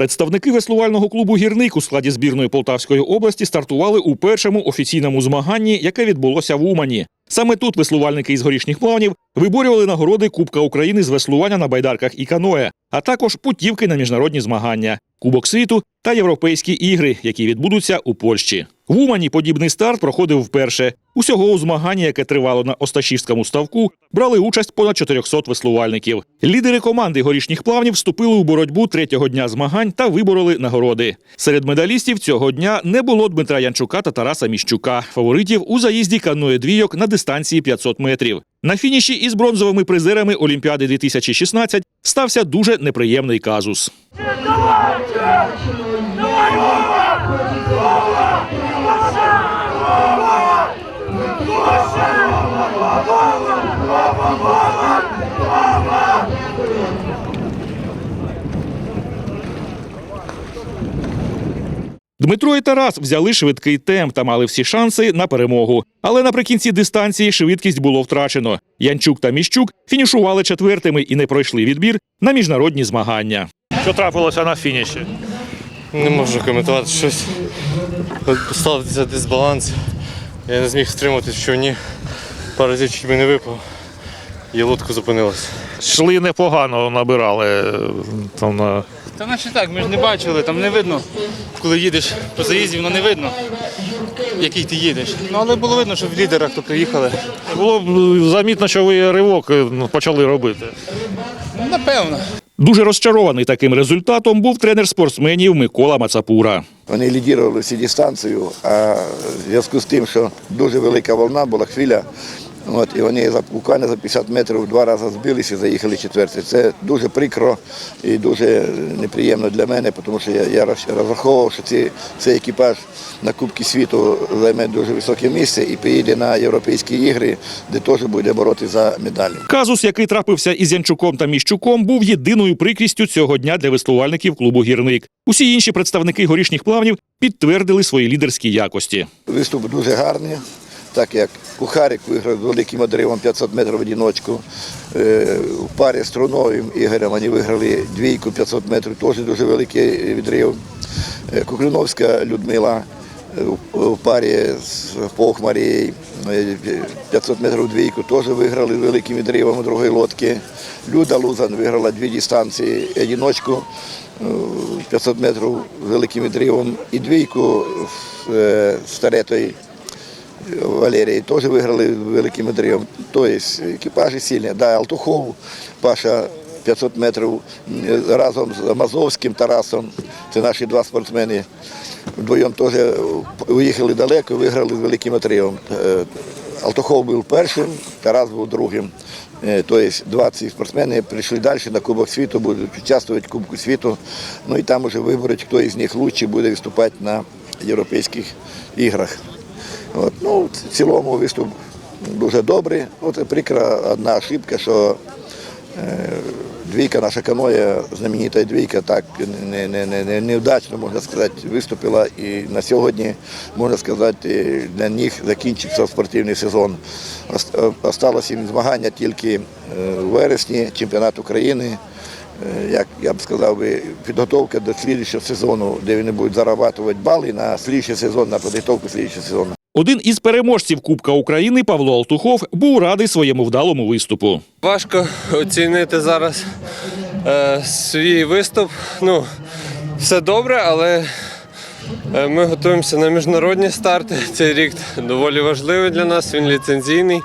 Представники веслувального клубу Гірник у складі збірної Полтавської області стартували у першому офіційному змаганні, яке відбулося в Умані. Саме тут веслувальники із горішніх плавнів виборювали нагороди Кубка України з веслування на байдарках і каное, а також путівки на міжнародні змагання, Кубок світу та європейські ігри, які відбудуться у Польщі. В Умані подібний старт проходив вперше. Усього у змаганні, яке тривало на Осташівському ставку, брали участь понад 400 веслувальників. Лідери команди горішніх плавнів вступили у боротьбу третього дня змагань та вибороли нагороди. Серед медалістів цього дня не було Дмитра Янчука та Тараса Міщука, фаворитів у заїзді каное двійок на дистанції 500 метрів. На фініші із бронзовими призерами Олімпіади 2016 стався дуже неприємний казус. Дмитро і Тарас взяли швидкий темп та мали всі шанси на перемогу. Але наприкінці дистанції швидкість було втрачено. Янчук та Міщук фінішували четвертими і не пройшли відбір на міжнародні змагання. Що трапилося на фініші? Не можу коментувати щось. Стався дисбаланс. Я не зміг втримати в човні. Пару разів чуть би не випав. І лодка зупинилася. Шли непогано, набирали е, там на Та наче так, ми ж не бачили, там не видно. Коли їдеш по заїзді, воно не видно, який ти їдеш. Ну але було видно, що в лідерах то приїхали. було б замітно, що ви ривок е, почали робити. Ну, напевно. Дуже розчарований таким результатом був тренер спортсменів Микола Мацапура. Вони лідірували всю дистанцію, а в зв'язку з тим, що дуже велика волна була хвиля, от, і вони за, буквально за 50 метрів два рази збилися і заїхали четверті. Це дуже прикро і дуже неприємно для мене, тому що я, я розраховував, що ці, цей екіпаж на Кубки світу займе дуже високе місце і поїде на Європейські ігри, де теж буде боротися за медалі. Казус, який трапився із Янчуком та Міщуком, був єдиною прикрістю цього дня для веслувальників клубу Гірник. Усі інші представники горішніх плавнів підтвердили свої лідерські якості. Виступ дуже гарний, так як Кухарик виграв великим одривом 500 метрів в одиночку. Е, У парі з Труновим Ігорем вони виграли двійку 500 метрів, теж дуже великий відрив. Е, Куклюновська Людмила е, у парі з Пох Марією е, 500 метрів двійку теж виграли великим відривом у другої лодки. Люда Лузан виграла дві дистанції одиночку. е, 500 метрів великим відривом і двійку е, з Таретою Валерії теж виграли великим відривом. Тобто екіпажі сильні. Да, Алтухов, Паша 500 метрів разом з Мазовським Тарасом. Це наші два спортсмени. Вдвоєм теж виїхали далеко, виграли з великим відривом. Е, Алтухов був першим, Тарас був другим. Тобто два ці спортсмени прийшли далі на Кубок світу, будуть участвувати в Кубку світу. Ну і там вже виберуть, хто із них краще буде виступати на європейських іграх. От, ну, в цілому виступ дуже добрий. От прикра одна ошибка, що е, двійка наша каноя, знаменита двійка, так не, не, не, не, невдачно, можна сказати, виступила. І на сьогодні, можна сказати, для них закінчився спортивний сезон. Е, їм змагання тільки е, у вересні, чемпіонат України. Е, Як я б сказав, підготовка до слідчого сезону, де вони будуть зарабатувати бали на слідчий сезон, на підготовку слідчого сезону. Один із переможців Кубка України Павло Алтухов був радий своєму вдалому виступу. Важко оцінити зараз е, свій виступ. Ну, все добре, але е, ми готуємося на міжнародні старти. Цей рік доволі важливий для нас, він ліцензійний.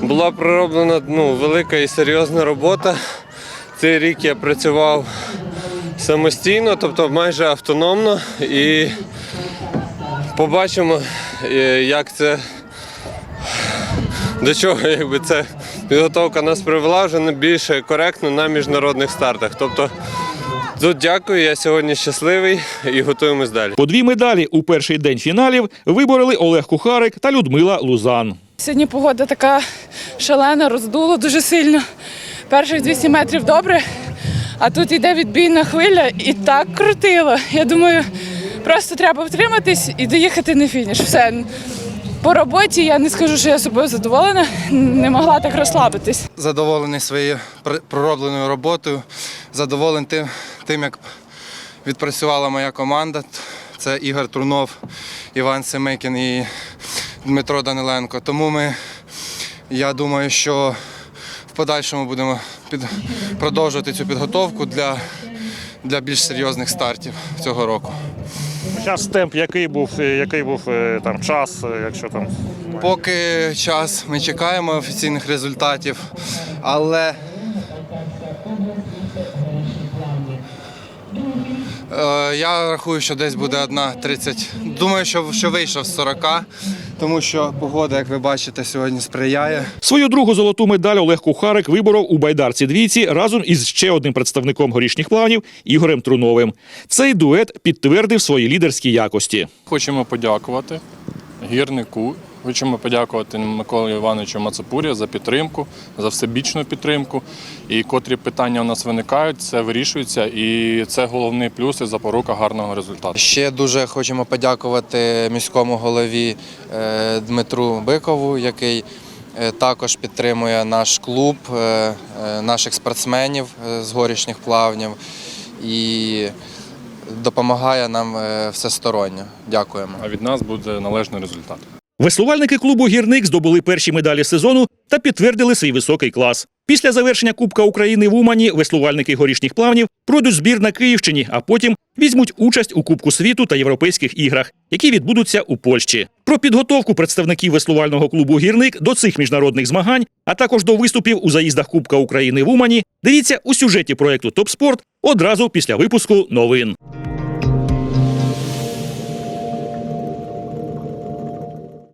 Була пророблена ну, велика і серйозна робота. Цей рік я працював самостійно, тобто майже автономно. І побачимо, е, як це до чого якби це підготовка нас привела вже не більше коректно на міжнародних стартах. Тобто тут дякую, я сьогодні щасливий і готуємось далі. По дві медалі у перший день фіналів вибороли Олег Кухарик та Людмила Лузан. Сьогодні погода така шалена, роздуло дуже сильно. Перших 200 метрів добре, а тут йде відбійна хвиля і так крутило. Я думаю, просто треба втриматись і доїхати на фініш. Все. По роботі я не скажу, що я собою задоволена, не могла так розслабитись. задоволений своєю пр- проробленою роботою, задоволений тим, тим як відпрацювала моя команда. Це Ігор Трунов, Іван Семикін і Дмитро Даниленко. Тому ми, я думаю, що в подальшому будемо під, продовжувати цю підготовку для, для більш серйозних стартів цього року. Зараз темп який був, е, який був е, там час, е, якщо там Поки час ми чекаємо офіційних результатів, але я рахую, що десь буде одна 30. Думаю, що, що вийшов з 40, тому що погода, як ви бачите, сьогодні сприяє. Свою другу золоту медаль Олег Кухарик виборов у байдарці двійці разом із ще одним представником горішніх планів Ігорем Труновим. Цей дует підтвердив свої лідерські якості. Хочемо подякувати гірнику. Хочемо подякувати Миколі Івановичу Мацапурі за підтримку, за всебічну підтримку. І котрі питання у нас виникають, це вирішується, і це головний плюс і запорука гарного результату. Ще дуже хочемо подякувати міському голові е, Дмитру Бикову, який е, також підтримує наш клуб, е, наших спортсменів з горішніх плавнів і допомагає нам всесторонньо. Дякуємо. А від нас буде належний результат. Веслувальники клубу Гірник здобули перші медалі сезону та підтвердили свій високий клас. Після завершення Кубка України в Умані веслувальники горішніх плавнів пройдуть збір на Київщині, а потім візьмуть участь у Кубку світу та європейських іграх, які відбудуться у Польщі. Про підготовку представників веслувального клубу Гірник до цих міжнародних змагань, а також до виступів у заїздах Кубка України в Умані. Дивіться у сюжеті проекту Топ Спорт одразу після випуску новин.